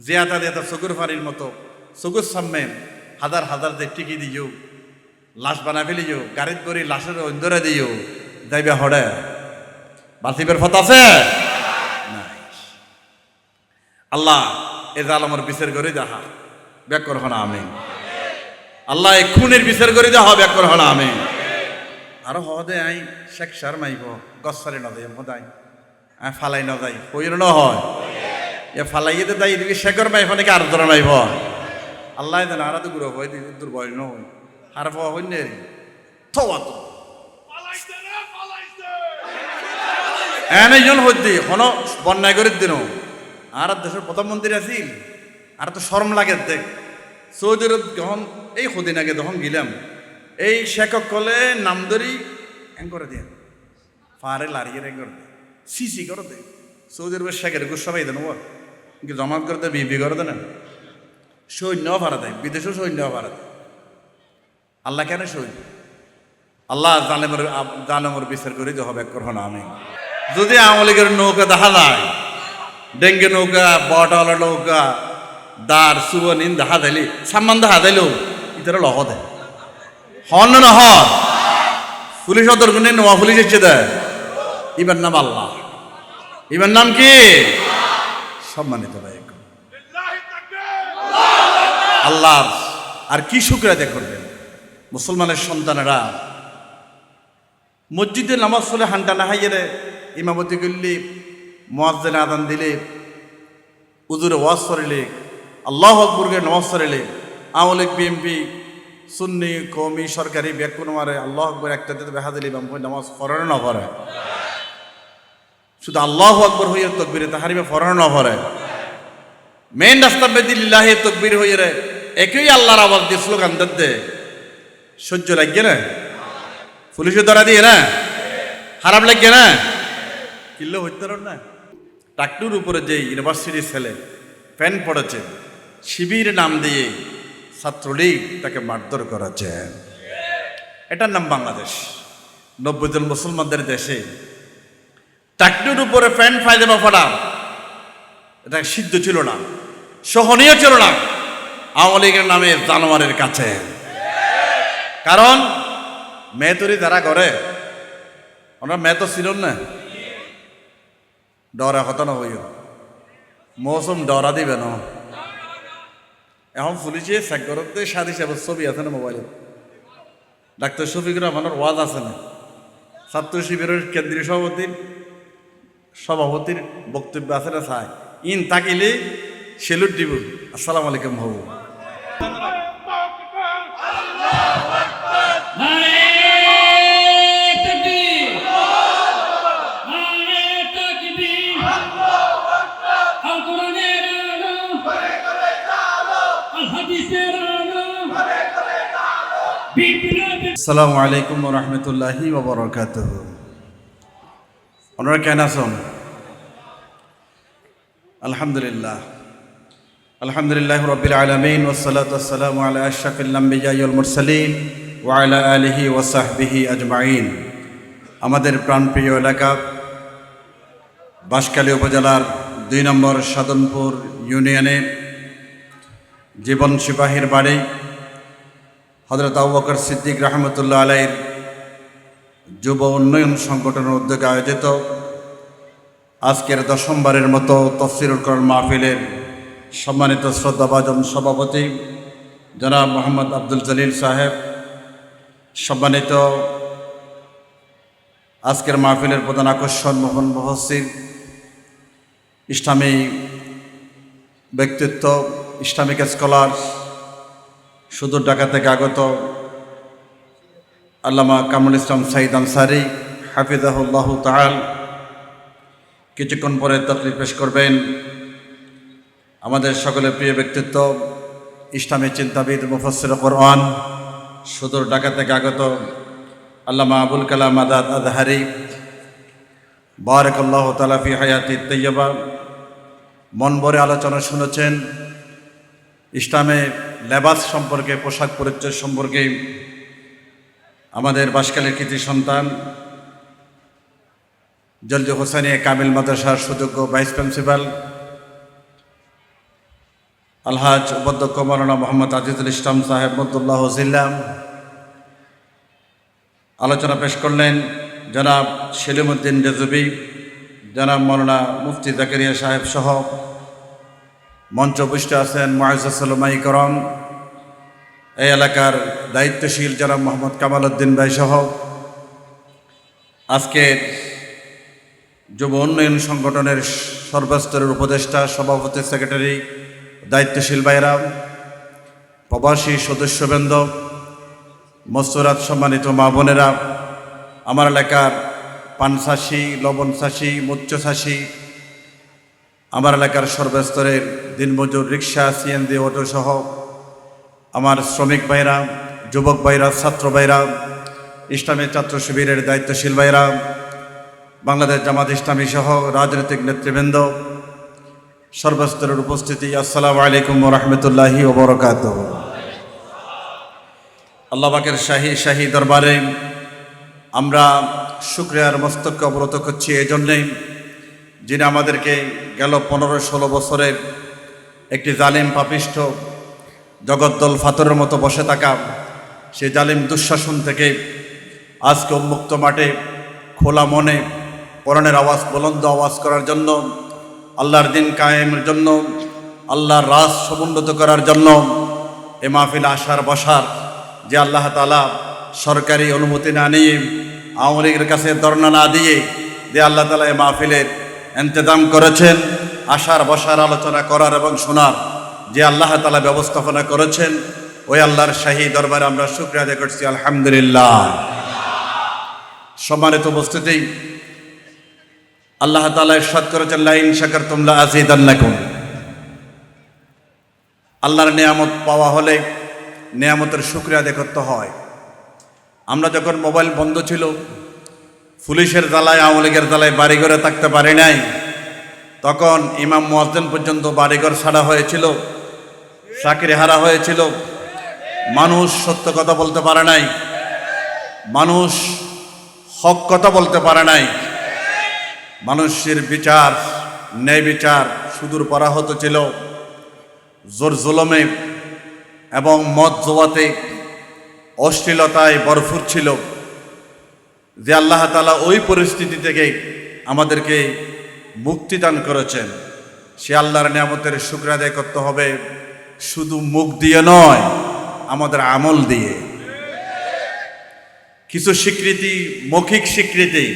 জিয়াতা দিয়াতা চকুর ফাড়ির মতো, চকুর সামনে হাজার হাজার যে টিকি দিও, লাশ বানা ফেলি যাও গাড়িত করে লাশের অন্দরে দিও, যাইবে হড়ে বাতিবের ফত আছে। আল্লাহ এ জালমর বিচার করে যাহা ব্যাক কর হনা আমি আল্লাহ এই খুনের বিচার করে দেখা, ব্যাক কর হনা আমি আরও হদে আই শেখ সার মাইব গসারে না যাই হদাই আই ফালাই না যাই কইর না হয় এ ফালাইয়ে তো তাই এদিকে শেখর মাইফ নাকি আর ধরে মাইব আল্লাহ দেন আর তো গুলো হয় দূর বয় নয়। আর পাওয়া হইন রে থওয়া তো। পালাইছে রে পালাইছে এন একজন হইতে হন বন্যায় করে দিন আর দেশের প্রধানমন্ত্রী আছিল আর তো শরম লাগে দেখ। সৌদি আরব যখন এই সদিন আগে যখন গেলাম এই শেখক কলে নাম ধরি এং করে দিয়ে ফারে লারিয়ে এং করে দিয়ে সিসি করে দে সৌদি আরবের শেখের গুস সবাই দেন কিন্তু জমাত করে দেয় বিবি করে দেন সৈন্য ভাড়া দেয় বিদেশেও সৈন্য ভাড়া দেয় আল্লাহ কেন সৈন্য? আল্লাহ জালেমের জালেমের বিচার করে যে হবে, করো না আমি যদি আওয়ামী নৌকা দেখা যায়, ডেঙ্গে নৌকা, বটওয়ালা নৌকা, দার সুবনিন দেখা দিলি, সাম্মান দেখা দিল ইতার লহ দেয় হন না হন? পুলিশ অতর গুণে নোয়া পুলিশ এসে দেয়। ইবার নাম আল্লাহ। ইবার নাম কি? সম্মানিত ভাই আল্লাহ আর কি শুক্রিয়া করবেন? মুসলমানের সন্তানেরা মসজিদে নামাজ পড়লে হান্টা না হাইয়ে ইমামতি করলে মোয়াজ্জেন আদান দিলে উজুরে ওয়াজ করিলে আল্লাহ আকবরকে নামাজ আওয়ামী লীগ বিএমপি সুন্নি কৌমি সরকারি ব্যাকুন মারে আল্লাহ আকবর একটা দিলে ইমাম নামাজ পড়ে না পড়ে। শুধু আল্লাহ আকবর হইয়া তকবিরে তাহারিবে পড়ে না পড়ে মেন রাস্তা বেদিল্লাহে তকবির হইয়ে রে। একই আল্লাহর আওয়াজ দিয়ে স্লোগান দে। সহ্য লাগবে না? পুলিশে ধরা দিয়ে না? খারাপ লাগবে না? কিল্লো হইতে না? টাকটুর উপরে যে ইউনিভার্সিটির ছেলে ফ্যান পড়েছে, শিবির নাম দিয়ে ছাত্রলীগ তাকে মারধর করেছে। এটার নাম বাংলাদেশ। নব্বই জন মুসলমানদের দেশে টাকটুর উপরে ফ্যান ফায়দামা ফাটা এটা সিদ্ধ ছিল না, সহনীয় ছিল না, আওয়ামী লীগের নামে জানোয়ারের কাছে। কারণ, মেয়ে তৈরি যারা করে ওনারা মেয়ে তো ছিল না। ডরা কথা না হইও। মৌসুম ডরা দিবে না। এখন পুলিশে সাগরতে সাদি সাহেবের ছবি আছে না মোবাইলে ডাক্তার শফিকুর রহমানের ওয়াজ আছে না। ছাত্র শিবিরের কেন্দ্রীয় সভাপতির সভাপতির বক্তব্য আছে না চাই ইন তাকিলে সেলুট দিব। আসসালামু আলাইকুম হবু। নারে তাকবীর নারে তাকবীর আল কোরআনের আলো আল হাদিসের আলো বিপ্লব আসসালামু আলাইকুম রহমতুল্লাহি ওবরকাত ওনারা কেন আছেন আলহামদুলিল্লাহ আলহামদুলিল্লাহ রবিল আলমিন ওসলাত আসসালাম আলা আশরাফিল্লাম্বিজাইল মুরসালিন ওয়ালা আলিহি ওসাহবিহি আজমাইন আমাদের প্রাণপ্রিয় এলাকা বাঁশখালী উপজেলার দুই নম্বর সাধনপুর ইউনিয়নে জীবন সিপাহীর বাড়ি হজরত আবু সিদ্দিক রহমতুল্লাহ আলাইয়ের যুব উন্নয়ন সংগঠনের উদ্যোগে আয়োজিত আজকের দশমবারের মতো তফসিরুল করণ মাহফিলের সম্মানিত শ্রদ্ধাভাজন সভাপতি জনাব মোহাম্মদ আব্দুল জলিল সাহেব, সম্মানিত আজকের মাহফিলের প্রধান আকর্ষণ মোহন মহসির ইসলামী ব্যক্তিত্ব, ইসলামিক স্কলার, সুদূর ঢাকা থেকে আগত আল্লামা কামরুল ইসলাম সাইদ আনসারি হাফিজাহুল্লাহ তাহাল কিছুক্ষণ পরে তকলিফ পেশ করবেন। আমাদের সকলের প্রিয় ব্যক্তিত্ব, ইসলামী চিন্তাবিদ মুফসির কোরআন, সুদূর ঢাকা থেকে আগত আল্লামা আবুল কালাম আদাদ আদহারি বারাকাল্লাহ তালাফি হায়াতি তৈয়বা মন ভরে আলোচনা শুনেছেন। ইসলামে লেবাস সম্পর্কে, পোশাক পরিচয় সম্পর্কে আমাদের বাসকালের কৃতি সন্তান, জলদি হোসানিয়া কামিল মাদ্রাসার সুযোগ্য ভাইস প্রিন্সিপাল, আলহাজ উপাধ্যক্ষ মৌলানা মোহাম্মদ আজিজুল ইসলাম সাহেব মদুল্লাহ জিল্লাম। আলোচনা পেশ করলেন জনাব সেলিমুদ্দিন রেজবি, জনাব মৌলানা মুফতি জাকারিয়া সাহেব সহ মঞ্চ মঞ্চপুষ্ট আছেন মহাজাসাল্লামাই করম এই এলাকার দায়িত্বশীল জনাব মোহাম্মদ কামাল উদ্দিন ভাই সহ আজকের যুব উন্নয়ন সংগঠনের সর্বস্তরের উপদেষ্টা, সভাপতি, সেক্রেটারি, দায়িত্বশীল ভাইরা প্রবাসী সদস্যবৃন্দ মস্তরাত সম্মানিত মা বোনেরা, আমার এলাকার পানশাসী লবণ চাষি আমার এলাকার সর্বস্তরের দিনমজুর রিক্সা, সিএনজি অটো সহ আমার শ্রমিক ভাইরা, যুবক ভাইরা, ছাত্র ভাইরা, ইসলামী ছাত্র শিবিরের দায়িত্বশীল ভাইরা, বাংলাদেশ জামাত ইসলামী সহ রাজনৈতিক নেতৃবৃন্দ, সর্বস্তরের উপস্থিতি, আসসালামু আলাইকুম রহমতুল্লাহি ওবরকাত আল্লাহবাকের শাহী শাহী দরবারে আমরা শুক্রিয়ার মস্তককে অবরত করছি এই জন্যেই যিনি আমাদেরকে গেল পনেরো ষোলো বছরের একটি জালিম পাপিষ্ঠ জগদ্দল ফাতরের মতো বসে থাকা সে জালিম দুঃশাসন থেকে আজকে উন্মুক্ত মাঠে খোলা মনে কোরআনের আওয়াজ, বুলন্দ আওয়াজ করার জন্য, আল্লাহর দিন কায়েমের জন্য, আল্লাহর রাস সমুন্নত করার জন্য এ মাহফিল আসার, বসার যে আল্লাহ তালা সরকারি অনুমতি না নিয়ে আওয়ামী লীগের কাছে ধর্ণা না দিয়ে যে আল্লাহ তালা এ মাহফিলের এন্তেদাম করেছেন, আসার, বসার, আলোচনা করার এবং শোনার। যে আল্লাহ তালা ব্যবস্থাপনা করেছেন, ওই আল্লাহর শাহী দরবারে আমরা শুক্রিয়া আদায় করছি, আলহামদুলিল্লাহ। সম্মানিত উপস্থিতি, আল্লাহ তালা ইরশাদ করেছেন লাইন শাকার তোমলা আজিদান্নাকুম আল্লাহর নিয়ামত পাওয়া হলে নিয়ামতের শুক্রিয়া আদায় করতে হয়। আমরা যখন মোবাইল বন্ধ ছিল, পুলিশের জ্বালায়, আওয়ামী লীগের জ্বালায় বাড়িঘরে থাকতে পারি নাই, তখন ইমাম মোয়াজ্জেন পর্যন্ত বাড়িঘর ছাড়া হয়েছিল। চাকরি হারা হয়েছিল। মানুষ সত্য কথা বলতে পারে নাই। মানুষ হক কথা বলতে পারে নাই। মানুষের বিচার, ন্যায় বিচার সুদূর পরাহত ছিল। জোর জুলমে এবং মদ জোয়াতে অশ্লীলতায় বরফুর ছিল। যে আল্লাহ তালা ওই পরিস্থিতি থেকে আমাদেরকে মুক্তিদান করেছেন, সে আল্লাহর নিয়ামতের শুক্র আদায় করতে হবে। শুধু মুখ দিয়ে নয়, আমাদের আমল দিয়ে। কিছু স্বীকৃতি, মৌখিক স্বীকৃতি,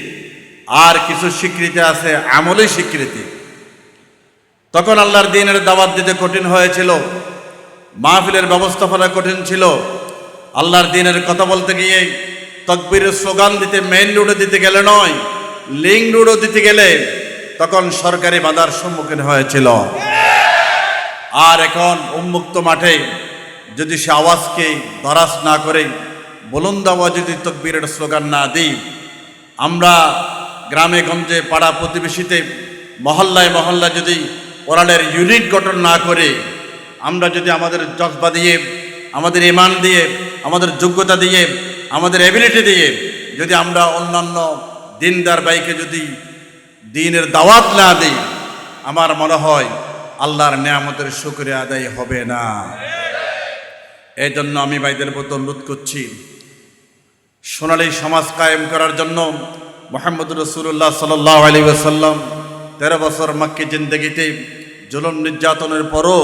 আর কিছু স্বীকৃতি আছে আমলের স্বীকৃতি। তখন আল্লাহর দিনের দাওয়াত দিতে কঠিন হয়েছিল, মাহফিলের ব্যবস্থাপনা কঠিন ছিল। আল্লাহর দিনের কথা বলতে গিয়ে তকবীরের স্লোগান দিতে মেইন রোডে দিতে গেলে নয় লিঙ্ক রোডও দিতে গেলে তখন সরকারি বাধার সম্মুখীন হয়েছিল। আর এখন উন্মুক্ত মাঠে যদি সে আওয়াজকে দরাজ না করে বুলন্দ আওয়াজ যদি তকবীরের স্লোগান না দিই আমরা গ্রামে গঞ্জে পাড়া প্রতিবেশীতে, মহল্লায় মহল্লায় যদি কোরআনের ইউনিট গঠন না করে, আমরা যদি আমাদের জজবা দিয়ে, আমাদের ইমান দিয়ে, আমাদের যোগ্যতা দিয়ে, আমাদের এবিলিটি দিয়ে, যদি আমরা অন্যান্য দিনদার বাইকে যদি দিনের দাওয়াত না দিই, আমার মনে হয় আল্লাহর নিয়ামতের শুক্রিয়া আদায় হবে না। এই জন্য আমি ভাইদের প্রতি অনুরোধ করছি। সোনালী সমাজ কায়েম করার জন্য মোহাম্মদ রসুল্লাহ সাল্লাহ আলী ওসাল্লাম তেরো বছর মাক্কি জিন্দগিতে জুলম নির্যাতনের পরও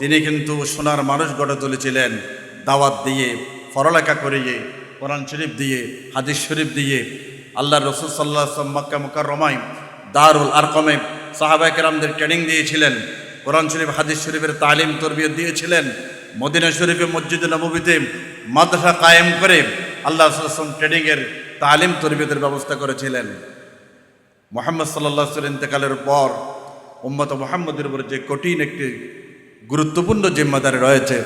তিনি কিন্তু সোনার মানুষ গড়ে তুলেছিলেন। দাওয়াত দিয়ে, পড়ালেখা করিয়ে, কোরআন শরীফ দিয়ে, হাদিস শরীফ দিয়ে আল্লাহ রসুল সাল্লাহ মক্কা মুকার রমাই দারুল আরকমে সাহাবাইকেরামদের ট্রেনিং দিয়েছিলেন। কোরআন শরীফ, হাদিস শরীফের তালিম, তরবিয়ত দিয়েছিলেন। মদিনা শরীফে, মসজিদ নবীতে মাদ্রাসা কায়েম করে আল্লাহ আসলাম ট্রেনিংয়ের তালিম, তরবিয়তের ব্যবস্থা করেছিলেন। মোহাম্মদ সাল্লাহ সাল ইন্তেকালের পর উম্মত মোহাম্মদের উপর যে কঠিন একটি গুরুত্বপূর্ণ জিম্মাদারি রয়েছে,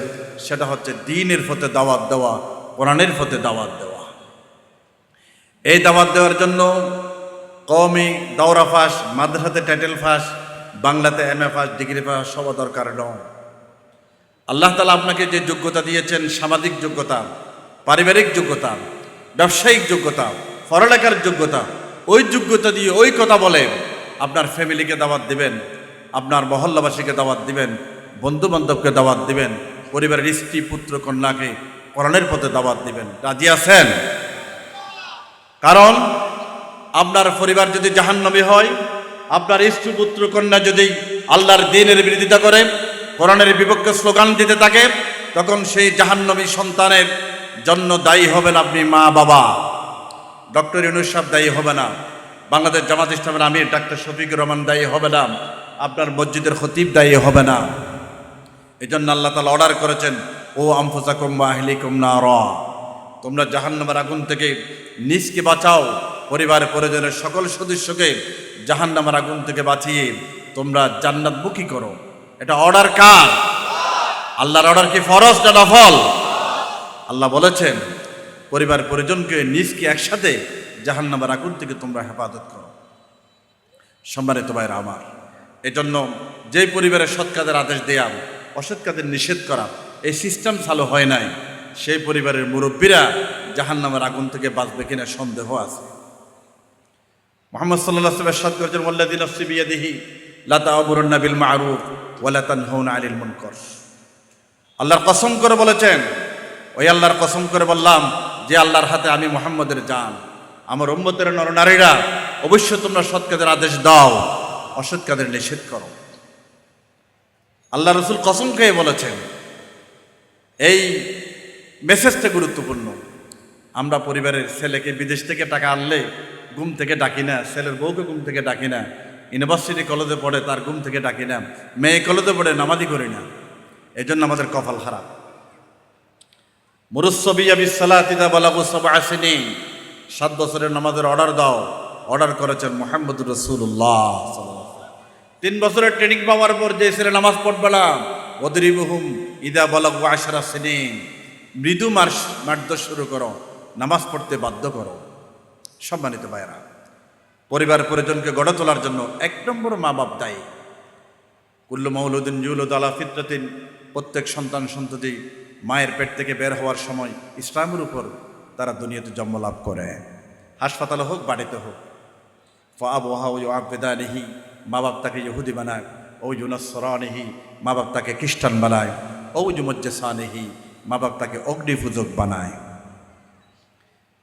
সেটা হচ্ছে দিনের ফতে দাওয়াত দেওয়া, কোরআনের ফতে দাওয়াত দেওয়া। এই দাওয়াত দেওয়ার জন্য কমই দাওরা ফাঁস, মাদ্রাসাতে টাইটেল ফাঁস, বাংলাতে এম এ ফাঁস ডিগ্রি ফাঁস সব দরকার নয়। আল্লাহ তালা আপনাকে যে যোগ্যতা দিয়েছেন, সামাজিক যোগ্যতা, পারিবারিক যোগ্যতা, ব্যবসায়িক যোগ্যতা, পড়ালেখার যোগ্যতা, ওই যোগ্যতা দিয়ে ওই কথা বলে আপনার ফ্যামিলিকে দাওয়াত দিবেন, আপনার মহল্লাবাসীকে দাওয়াত দিবেন বন্ধু বান্ধবকে দাওয়াত দিবেন, পরিবারের স্ত্রী, পুত্র, কন্যাকে কোরআনের পথে দাওয়াত দিবেন। রাজি আছেন? কারণ আপনার পরিবার যদি জাহান্নামী হয়, আপনার স্ত্রী পুত্র কন্যা যদি আল্লাহর দিনের বিরোধিতা করে, কোরআনের বিপক্ষে স্লোগান দিতে থাকে, তখন সেই জাহান্নবী সন্তানের জন্য দায়ী হবেন আপনি মা বাবা। ডক্টর ইউনুস সাহেব দায়ী হবে না। বাংলাদেশ জামাত ইসলামের আমির ডাক্তার শফিকুর রহমান দায়ী হবে না। আপনার মসজিদের খতিব দায়ী হবে না। এই জন্য আল্লাহ তালা অর্ডার করেছেন, ও আমফুসা কুম্বা আহিলি কুমনা র তোমরা জাহান্নামের আগুন থেকে নিজকে বাঁচাও। পরিবার, পরিজনের সকল সদস্যকে জাহান্নামের আগুন থেকে বাঁচিয়ে তোমরা জান্নাত বুকি করো। এটা অর্ডার কার? আল্লাহর অর্ডার কি ফরজ না নফল? আল্লাহ বলেছেন, পরিবার, পরিজনকে নিজকে একসাথে জাহান্নামের আগুন থেকে তোমরা হেফাজত করো। সম্মানিত ভাইরা আমার, এজন্য যেই পরিবারের সৎ কাজের আদেশ দেয়া, অসৎ কাজের নিষেধ করা, এই সিস্টেম চালু হয় নাই, সেই পরিবারের মুরব্বীরা জাহান্নামের আগুন থেকে বাঁচবে কিনা সন্দেহ আছে। মোহাম্মদ সাল্লাহ সাল্লামের সৎ করেছেন মোল্লাদিন দিহি লাতা অবরুন্না বিল মারুফ ওয়ালাতান হৌন আলিল মুনকর। আল্লাহর কসম করে বলেছেন, ওই আল্লাহর কসম করে বললাম যে আল্লাহর হাতে আমি মোহাম্মদের জান। আমার উম্মতের নরনারীরা অবশ্যই তোমরা সৎ কাজের আদেশ দাও অসৎ কাজের নিষেধ করো। আল্লাহ রসুল কসম খেয়ে বলেছেন, এই মেসেজটা গুরুত্বপূর্ণ। আমরা পরিবারের ছেলেকে বিদেশ থেকে টাকা আনলে ঘুম থেকে ডাকি না, ছেলের বউকে ঘুম থেকে ডাকি না ইউনিভার্সিটি কলেজে পড়ে তার ঘুম থেকে ডাকি না, মেয়ে কলেজে পড়ে নামাজি করি না এই জন্য আমাদের কপাল খারাপ। মুরুসবিয়া বিসালাতিদা বলাবু সব আসেনি সাত বছরের নামাজের অর্ডার দাও অর্ডার করেছেন মোহাম্মদ রসুল্লাহ তিন বছরের ট্রেনিং পাওয়ার পর যে ছেলে নামাজ পড়বে না ওদরিবহুম ইদা বলাবু আশরা সিনিন, মৃদু মার্শ মারধর শুরু করো, নামাজ পড়তে বাধ্য করো। সম্মানিত ভাইরা পরিবার পরিজনকে গড়ে তোলার জন্য এক নম্বর মা বাপ দায়ী। কুল্লু মৌলুদ্দিন জুলুদ আলা ফিতরাতিন, প্রত্যেক সন্তান সন্ততি মায়ের পেট থেকে বের হওয়ার সময় ইসলামের উপর তারা দুনিয়াতে জন্ম লাভ করে। হাসপাতালে হোক, বাড়িতে হোক। ফাবহা ও আবেদানিহি মা বাপ তাকে ইহুদি বানায়, ও ইউনসরানিহি মা বাপ তাকে খ্রিস্টান বানায়, ও জুমজ্জেসানিহি মা বাপ তাকে অগ্নিপূজক বানায়।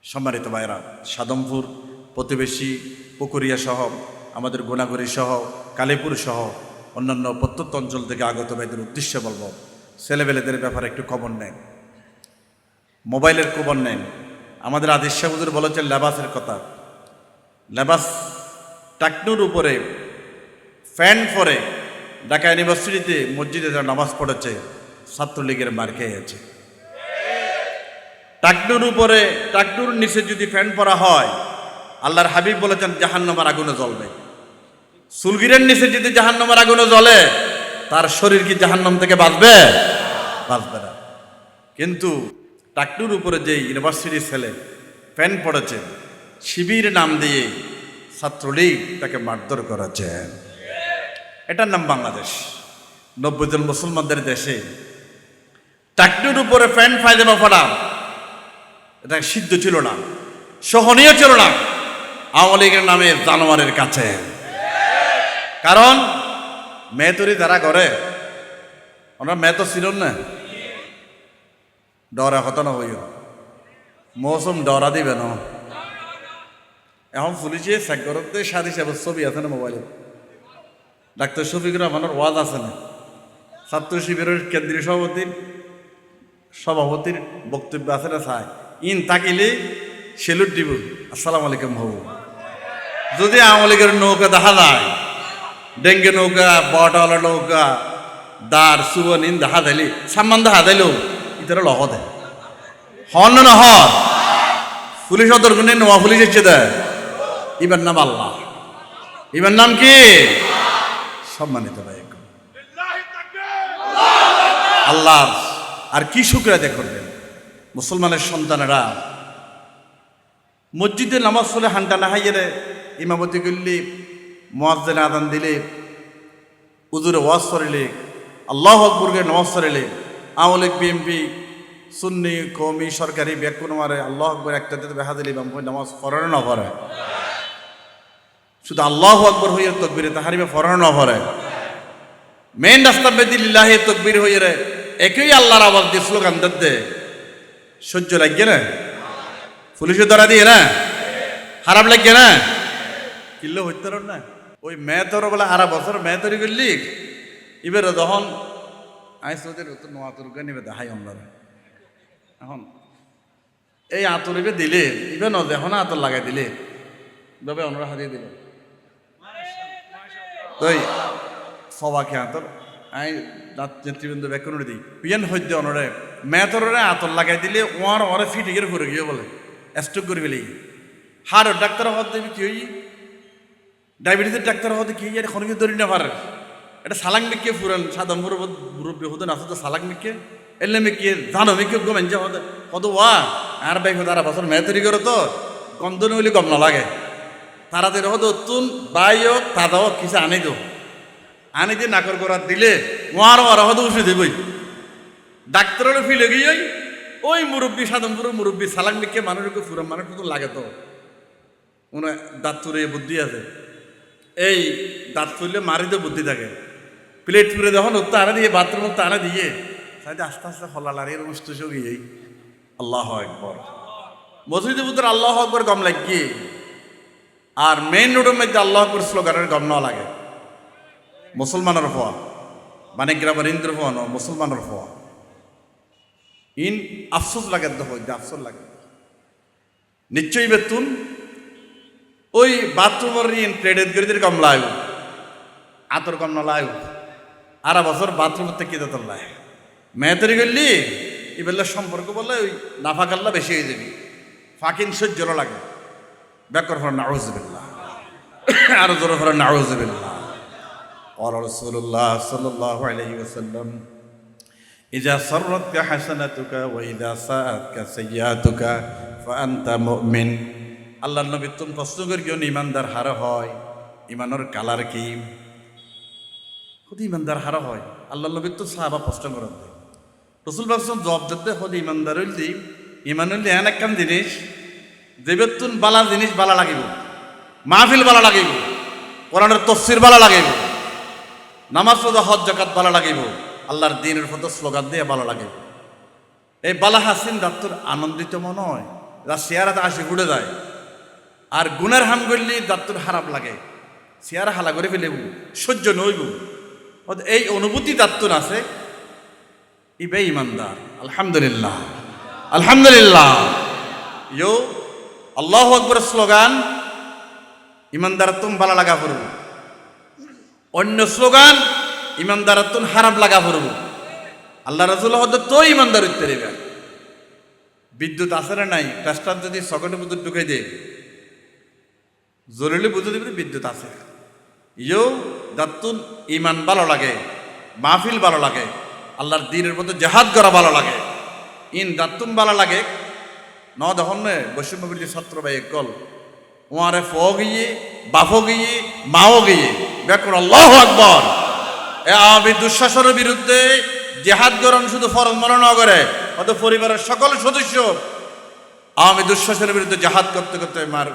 সম্মানিত ভাইরা সাদমপুর প্রতিবেশী পুকুরিয়া সহ, আমাদের গোনাগরি সহ, কালীপুর সহ, অন্যান্য প্রত্যন্ত অঞ্চল থেকে আগত ভাইদের উদ্দেশ্যে বলব, ছেলেবেলেদের ব্যাপারে একটু খবর নেন। মোবাইলের খবর নেন। আমাদের আদিশ সাহুদুর বলেছেন, লেবাসের কথা। লেবাস টাকনুর উপরে, ফ্যান পরে ঢাকা ইউনিভার্সিটিতে মসজিদে যারা নামাজ পড়েছে, ছাত্রলীগের মার খেয়েছে। টাকনুর উপরে টাকনুর নিচে যদি ফ্যান পরা হয়, আল্লাহর হাবিব বলেছেন, জাহান্নামার আগুনে জ্বলবে। সুলগিরের নিচে যদি জাহান্নামার আগুনে জ্বলে, তার শরীর কি জাহান্নাম থেকে বাঁচবে? বাঁচবে না। কিন্তু টাকনুর উপরে যে ইউনিভার্সিটির ছেলে ফ্যান পড়েছে, শিবির নাম দিয়ে ছাত্রলীগ তাকে মারধর করেছে। এটার নাম বাংলাদেশ। নব্বই জন মুসলমানদের দেশে টাকনুর উপরে ফ্যান ফায়দামা পড়া এটা সিদ্ধ ছিল না, সহনীয় ছিল না আওয়ামী লীগের নামে জানোয়ারের কাছে। কারণ, মেয়ে তৈরি করে, ওনার মেয়ে তো ছিল না। ডরা হতো না হইও। মৌসুম ডরা দিবে না। এখন পুলিশে সাগরতে সাদি সাহেবের ছবি আছে না মোবাইলে ডাক্তার শফিকুর রহমানের ওয়াজ আছে না। ছাত্র শিবিরের কেন্দ্রীয় সভাপতির সভাপতির বক্তব্য আছে না চাই ইন তাকিলে সেলুট দিব। আসসালাম আলাইকুম হবু যদি আওয়ামী লীগের নৌকা দেখা যায়, ডেঙ্গে নৌকা বটওয়ালা নৌকা, দার, সুবন, ইন দেখা দিলে সাম্মান দেখা দিলেও ইতার লহ দেয় হন না হন। পুলিশ অতর্কনে নোয়া পুলিশ এসে দেয় ইবার নাম আল্লাহ। ইবার নাম কি? সম্মানিত ভাই আল্লাহ আর কি শুক্রিয়া করবে মুসলমানের সন্তানেরা মসজিদে নামাজ পড়লে হান্টা না হাইয়ে ইমামতি করলে, মোয়াজ্জেন আদান দিলে উজুরে ওয়াজ করিলে, আল্লাহ আকবরকে নামাজ পড়িলে, আওয়ামী লীগ বিএমপি সুন্নি কৌমি সরকারি ব্যাগ মারে আল্লাহ আকবর একটা দিতে দেখা দিলে ইমাম নামাজ পড়ে না পড়ে। শুধু আল্লাহ আকবর হইয়া তকবিরে তাহারিবে পড়ে না পড়ে। মেন রাস্তা বেদি লিল্লাহে তকবির হয়ে রে একই আল্লাহর আওয়াজ দিয়ে স্লোগান দে সহ্য লাগছে না? পুলিশে ধরা দিয়ে না? খারাপ লাগছে না? কিল্লো হইতে না? ওই মেয়েতর বলে আরা বছর মেয়েতরি করলি? এবার তখন আই সোদের তো নোয়া তোরকে নিবে দেখাই আমরা। এখন এই আতরিবে দিলে ইবে ন দেখো না আতর লাগাই দিলে। তবে অনরা হাতিয়ে দিলে তই সবাকে আতর। আই নেতৃবৃন্দ ব্যাকরণ দিই। পিয়ান হইতে অনরে মেতরে আতর লাগাই দিলে ওয়ার ওরে ফিটিকের ঘুরে গিয়ে বলে, স্ট্রোক করে ফেলি হার ডাক্তার হওয়ার দেবী কি হই? ডায়াবেটিসের ডাক্তার হতে কি আর খনিকে ধরি না পারে এটা সালাং মিকে ফুরান, সাধারণ মুরব্বী মুরব্বী হতে না তো সালাং মিকে এলে মিকে জানো মিকে গমেন যে হতে কত ওয়া, আর বাইক তারা বছর মেয়ে তৈরি করো তো। গন্ধ নইলে গম না লাগে তাড়াতাড়ি হতো তুন বাইও তাদাও কিছু আনি দো। আনি দিয়ে নাকর করার দিলে ওয়ার ওয়ার হতো উঠে দেবই। ডাক্তারের ফিলে গিয়ে ওই মুরব্বী সাধনপুর মুরব্বী সালাং মিকে মানুষকে ফুরান মানুষ তো লাগে তো। হয় দাঁত তুলে বুদ্ধি আছে। এই দাঁত তুললে মারিতে বুদ্ধি থাকে। প্লেট তুলে যখন আনা দিয়ে, বাথরুম আনা দিয়ে। সাইডে আস্তে আস্তে হল্লা লাড়িয়ে রুষ্ট গিয়ে আল্লাহ একবার মসজিদে পুত্র আল্লাহ আকবর গম লাগি। আর মেইন রোডের মধ্যে আল্লাহ আকবর স্লোগানের গম না লাগে। মুসলমানের হওয়া মানে গ্রামের ইন্দ্র হওয়া ন মুসলমানের হওয়া। ইন আফসোস লাগে হয় আফসোস লাগে। নিশ্চয়ই বেতুন, ওই বাথরুমের ইন প্লেটের গরিদের কম লাইব আতর কম না লাইব আর বছর বাথরুমের থেকে তোর লাই? মেয়ে তৈরি করলি এবেলা সম্পর্ক বললে ওই নাফা কাল্লা বেশি হয়ে যাবি। ফাঁকিন সহ্য লাগে। ব্যাকর ফর নাউজবিল্লাহ। আরও জোর ফর নাউজবিল্লাহ। قال رسول الله صلى الله عليه وسلم إذا سرتك حسنتك وإذا ساءتك سيئاتك فأنت مؤمن আল্লাহ নবী তুমি প্রশ্ন করি কেউ ইমানদার হার হয় ইমানের কালার কি খুদ ইমানদার হার হয় আল্লাহ নবী তো সাহাবা প্রশ্ন করেন দেয় রসুল বাসন জবাব দিতে হলে ইমানদার হইলি ইমান হইলে এন একখান জিনিস দেবেতুন বালা জিনিস বালা লাগিব মাহফিল বালা লাগিব কোরআনের তফসির বালা লাগিব নামাজ রোজা, হজ জাকাত বালা লাগিব। আল্লাহর দিনের ফটো স্লোগান দিয়ে ভালো লাগে। এই বালা হাসিন ডাক্তার আনন্দিত মনে হয় যা চেয়ারাতে আসে ঘুরে যায়। আর গুণের হাম করলে ডাক্তার খারাপ লাগে। চেয়ারা হালা করে ফেলেব, সহ্য নইব। এই অনুভূতি ডাক্তার আছে ইবে ইমানদার আলহামদুলিল্লাহ। আলহামদুলিল্লাহ। ইয়ো, আল্লাহ আকবর স্লোগান, ইমানদার তুম ভালো লাগা করব। অন্য স্লোগান ইমানদারত্বন হারাম লাগা করব আল্লাহ হয়তো তো ইমানদার উত্তর এবার বিদ্যুৎ আছে না নাই? প্লাস্টার যদি সকেটে বিদ্যুৎ ঢুকে দেয়, জরুরি বুঝে দেবে বিদ্যুৎ আছে। ইয়েও দাত্তুন ইমান ভালো লাগে, মাহফিল ভালো লাগে, আল্লাহর দিনের মধ্যে জেহাদ করা ভালো লাগে। ইন দাত্তুন ভালো লাগে। ন দেখুন নে বৈষম্যবিলি ছাত্র ভাই কল ওয়ারে ফ গিয়ে বাফো গিয়ে মাও গিয়ে ব্যাকর আল্লাহ আকবর। আমি দুঃশাসনের বিরুদ্ধে জেহাদ গরণ শুধু ফরজ মনে না করে, অত পরিবারের সকল সদস্য আমি দুঃশাসনের বিরুদ্ধে জাহাদ করতে করতে মার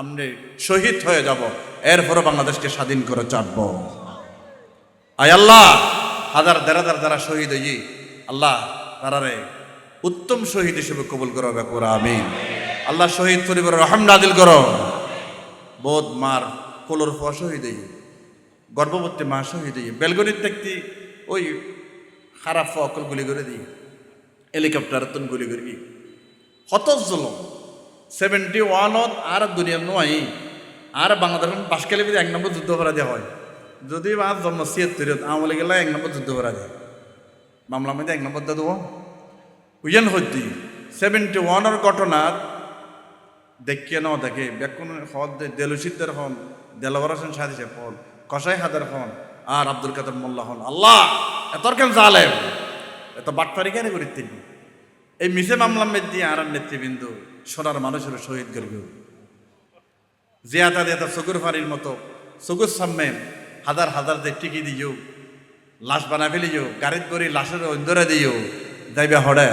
আমনে শহীদ হয়ে যাব। এরপরও বাংলাদেশকে স্বাধীন করে চাপব আয় আল্লাহ, হাজার দেড়াদার দ্বারা শহীদ হই, আল্লাহ তারারে উত্তম শহীদ হিসেবে কবুল করো ব্যাকুরা আমি আল্লাহ শহীদ পরিবার রহম নাদিল করো। বোধ মার কোলর ফুয়া শহীদ হই গর্ভবতী মা শহীদ হই বেলগনির দেখতে ওই খারাপ ফুয়া অকল গুলি করে দিই। হেলিকপ্টার তুন গুলি করি হত জুলম। সেভেন্টি ওয়ানত আর দুনিয়ার নয়। আর বাংলাদেশ বাসকালে এক নম্বর যুদ্ধ দেওয়া হয়। যদি আর জন্ম ছিয়াত্তর আমলে গেলে এক নম্বর যুদ্ধ যায় মামলা মধ্যে এক নম্বর দেবো। উইয়ান হদ্দি সেভেন্টি ওয়ানের ঘটনা দেখিয়ে নাও দেখে। বেকুন হল দেলুসিদ্দের হন দেলবর হোসেন সাদিসে হন কসাই হাদার হন, আর আব্দুল কাদের মোল্লা হন। আল্লাহ এতর কেন জালেম? এত বাটপারি কেন করি তিনি? এই মিসে মামলা মেদি আর নেতৃবৃন্দ, সোনার মানুষের শহীদ করবে। জিয়াতা দিয়াতা চকুর ফাড়ির মতো, চকুর সামনে হাজার হাজার যে টিকি দিও, লাশ বানা ফেলিও, গাড়িত করে লাশের অন্দরে দিও, যাইবে হড়ে।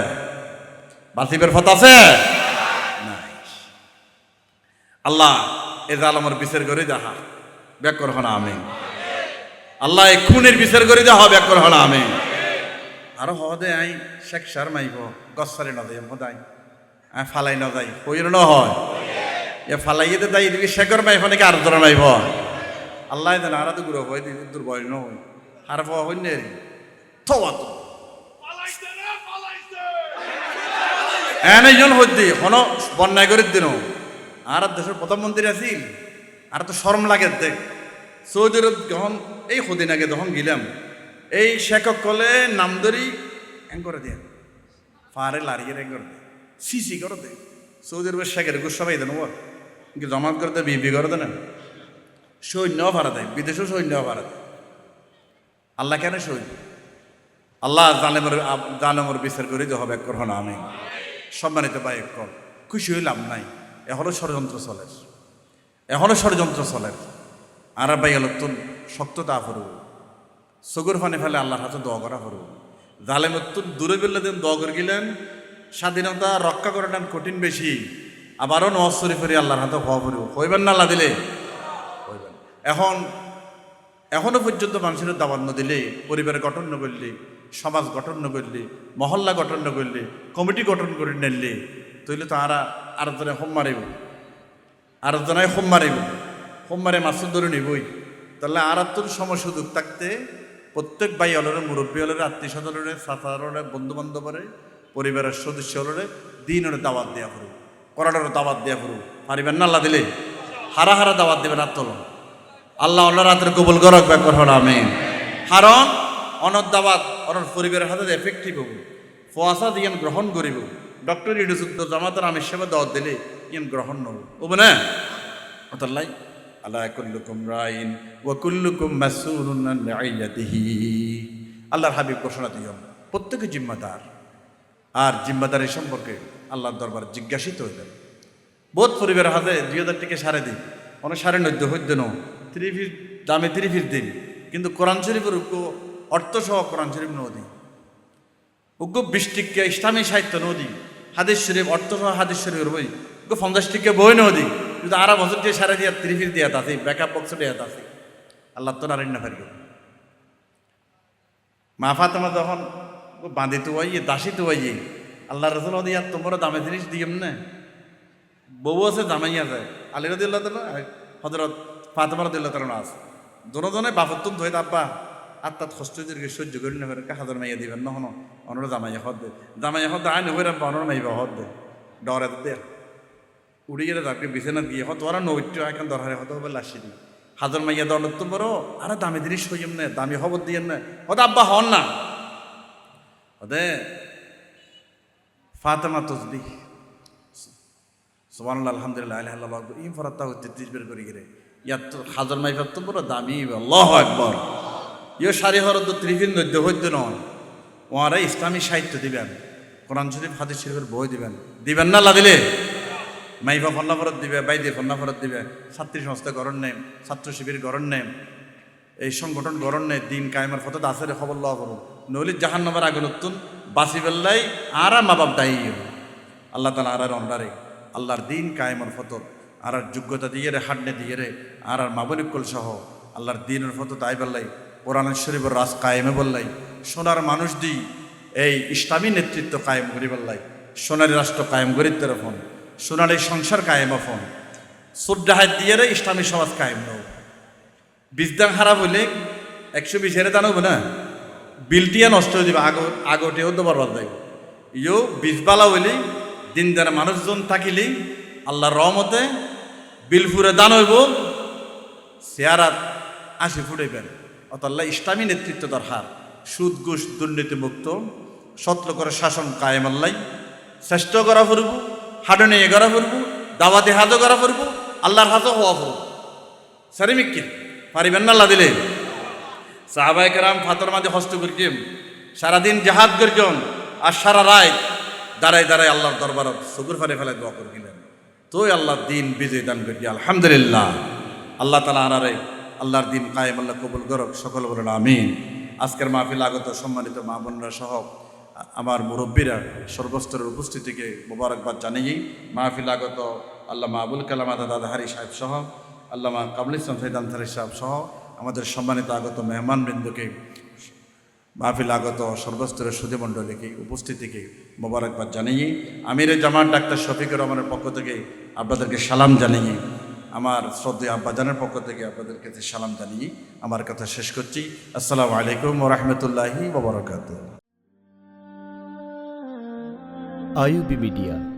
বাসিবের ফত আছে। আল্লাহ এ জালামর বিচার করে যাহা। ব্যাকর হন আমি আল্লাহ খুনের বিচার করে দেওয়া হবে একবার হলো আমি আরও হদে আই, শেখ সার মাইব গসারে না দেয় হদাই আই, ফালাই না যাই কইর ন হয়। এ ফালাইয়ে দে তাই দিবি শেখর মাইব নাকি আর ধরে মাইব আল্লাহ দেন আর তো গুলো হয় দিবি দূর বয় নয়। আর ফ হইন রে। থওয়া তো এনে জন হইতে হন, বন্যায় করে দিন আর দেশের প্রধানমন্ত্রী আছিল। আর তো শরম লাগে দেখ। সৌদি আরব যখন এই সদিন আগে যখন গেলাম, এই শেখক কলে নাম ধরি করে দিয়ে। ফারে লারিয়ে এং করে দিয়ে। সিসি করে দে সৌদি আরবের শেখের গুসা পাই দেন ওর জমাত করে দে বিবি করে দেন সৈন্য ভাড়া দেয়, বিদেশেও সৈন্য ভাড়া দেয়। আল্লাহ কেন সৈন্য? আল্লাহ জালেমের জালেমের বিচার করে যে হবে একর হন আমি সম্মানিত বা একর খুশি হইলাম নাই। এখনও ষড়যন্ত্র চলে। এখনও ষড়যন্ত্র চলে। আর ভাই তুন শক্ততা ফুরু সগুর ফানে ফেলে আল্লাহর হাতে দোয়া করা ফুরু জালেমের তুন দূরে বেললে দিন, দোয়া করে গেলেন। স্বাধীনতা রক্ষা করাটা কঠিন বেশি, আবারও নওয়াজ শরীফের আল্লাহর হাতে হওয়া ফুরু হইবেন না আল্লাহ দিলে? হইবেন। এখন, এখনও পর্যন্ত মানুষের দাবান্ন দিলে, পরিবার গঠন ন করলে, সমাজ গঠন ন করলে, মহল্লা গঠন ন করলে, কমিটি গঠন করে নিলে তৈলে তো আরা আর জনে হোম মারিব। আর জনায় হোম মারিব মাছ ধরে নিবই। তাহলে আর তোর সময় সুযোগ থাকতে প্রত্যেক ভাই হলরে মুরব্বী হলরে আত্মীয় স্বজনরে সাথারে বন্ধু বান্ধবরে পরিবারের সদস্য হলরে দিন ওরে দাওয়াত দেওয়া করু। করাটার দাওয়াত দেওয়া করু। পারিবেন না আল্লাহ দিলে? হারা হারা দাওয়াত দেবেন আত্মলন আল্লাহ আল্লাহ রাতের কবুল করক ব্যাপার হল আমি কারণ অনর দাবাত অনর পরিবারের হাতে এফেক্টিভ হব। ফোয়াশা দিয়ে গ্রহণ করিব। ডক্টর ইডুসুদ্দ জামাতের আমি সেবা দাওয়াত দিলে ইয়ান গ্রহণ নব না। অতল্লাই আল্লাহ কুল্লুকুম রাইন ও কুল্লুকুম রাইয়াতিহি আল্লাহর হাবিব ঘোষণা দিয়ম প্রত্যেকে জিম্মাদার। আর জিম্মাদারি সম্পর্কে আল্লাহর দরবার জিজ্ঞাসিত হইলেন বোধ পরিবারের হাতে দুই হাজার টাকা সারে দিন। অনেক সাড়ে নদ্য হইতে ন ত্রিফির দামে ত্রিফির দিন। কিন্তু কোরআন শরীফের উগ্র অর্থ সহ কোরআন শরীফ নদী। উগ্র বিশ টিকা ইসলামী সাহিত্য নদী। হাদিস শরীফ অর্থ সহ হাদিস শরীফের বই। পঞ্চাশ টিকা বই নদী কিন্তু আরা বছর দিয়ে সারে দিয়া ত্রিফির দিয়া তাছে ব্যাকআপ বক্স দিয়া তাছে আল্লাহ তো নারী না পারিব মা ফাতেমা যখন বাঁধি তো আইয়ে দাসী তো আইয়ে আল্লাহ রসুল দিয়া তোমরা দামে জিনিস দিয়েম না। বউ আছে জামাই আছে আলী রদিল্লাহ তালা হজরত ফাতেমা রদিল্লাহ তালা আছে জনজনে বাপত্তম ধুয়ে তাব্বা আর তাত কষ্ট সহ্য করি না, ফেরে হাজার মাইয়া দিবেন নহন অনর জামাই হদ দে। জামাই হদ আয় নহই রাব্বা অনর মাইবা হদ দে। ডরে দে উড়ি গেলে তাকে বিছানা দিয়ে হত ওরা নৈত্য এখন দরহারে হত হবে লাসি দি। হাজার মাইয়া দণ্ডত তো বড় আরে দামি জিনিস হইম না, দামি খবর দিয়ে না। হত আব্বা হন না। হদে ফাতেমা তসবিহ সুবহানাল্লাহ, আলহামদুলিল্লাহ আল্লাহ ইম ফরাত্তা হচ্ছে ত্রিশ বের করে গেলে ইয়ার তো হাজার মাই তো বড় দামি, আল্লাহ একবার ইয়ে সারি নদ্য হইতে নয়। ওনারা ইসলামী সাহিত্য দিবেন। কোরআন শরীফ, হাদিস শরীফের বই দিবেন। দিবেন না দিলে? মাইফা ফন্না ফরত দিবে, বাইদে ফন্না ফরত দিবে, ছাত্রী সংস্থা গরণ নেম, ছাত্র শিবির গরণ নেম, এই সংগঠন গরণ নেই, দিন কায়েমের ফটো দাসের খবর লওয়া করুন নইলে জাহান নামার আগে নতুন বাসি বেল্লাই আর মা বাপ দায়ী। আল্লাহ তালা আর অন্ডারে আল্লাহর দিন কায়েমের ফটো আর যোগ্যতা দিয়ে রে, হাড্ডে দিয়ে রে, আর আর সহ আল্লাহর দিনের ফটো তাই বেল্লাই কোরআন শরীফের রাজ কায়েমে বললাই, সোনার মানুষ দি এই ইসলামী নেতৃত্ব কায়েম করি বললাই, সোনারি রাষ্ট্র কায়েম করি ফোন সোনারি সংসার কায়েম ফোন সুদ্দাহাত দিয়ে ইসলামী সমাজ কায়েম নৌ বীজদান খারাপ হইলে একশো বিশ হেরে দানো না? বিলটিয়া নষ্ট হয়ে যাবে আগর আগতেও তো বরবাদ ইও বীজবালা হইলে দিন দ্বারা মানুষজন থাকিলি আল্লাহ রহমতে বিল ফুরে দান হইব চেয়ারাত আশি ফুটাইবেন অতাল্লাহ ইসলামী নেতৃত্ব দরকার। সুদ, ঘুষ, দুর্নীতি মুক্ত। সত্য করে শাসন কায়েম আল্লাহ। শ্রেষ্ঠ করা ফুরব। হাডো নিয়ে করা ফুরব দাওয়াতে হাজও করা ফুরব আল্লাহর হাজও হওয়া ফুরব সারিমিককে পারিবেন না আল্লাহ দিলে? সাহাবাই কেরাম ফাতর মাঝে হস্ত করিম সারাদিন জাহাদ করিজন আর সারা রায় দাঁড়াই দাঁড়াই আল্লাহর দরবারত সগুর ফারে ফেলে দোয়া করে গেলেন তোই আল্লাহ দিন বিজয় দান করি আলহামদুলিল্লাহ। আল্লাহ তালা আনারে আল্লাহর দিন কায়েম, আল্লাহ কবুল করক, সকল বলেন আমিন। আজকের মাহফিল আগত সম্মানিত মা বোনরা সহ আমার মুরব্বীরা সর্বস্তরের উপস্থিতিকে মোবারকবাদ জানিয়ে মাহফিল আগত আল্লামা আবুল কালাম আদা দাদাহারি সাহেব সহ, আল্লামা কাবুল ইসলাম ফেদান সাহেব সহ, আমাদের সম্মানিত আগত মেহমানবৃন্দকে মাহফিল আগত সর্বস্তরের সুধীমণ্ডলীকে উপস্থিতিকে মোবারকবাদ জানিয়ে, আমিরে জামাত ডাক্তার শফিকুর রহমানের পক্ষ থেকে আপনাদেরকে সালাম জানিয়ে, আমার শ্রদ্ধেয় আব্বাজানের পক্ষ থেকে আপনাদের কাছে সালাম জানিয়ে, আমার কথা শেষ করছি। আসসালামু আলাইকুম ওরহমতুল্লাহি ওবরাকাতুহ IUB Media.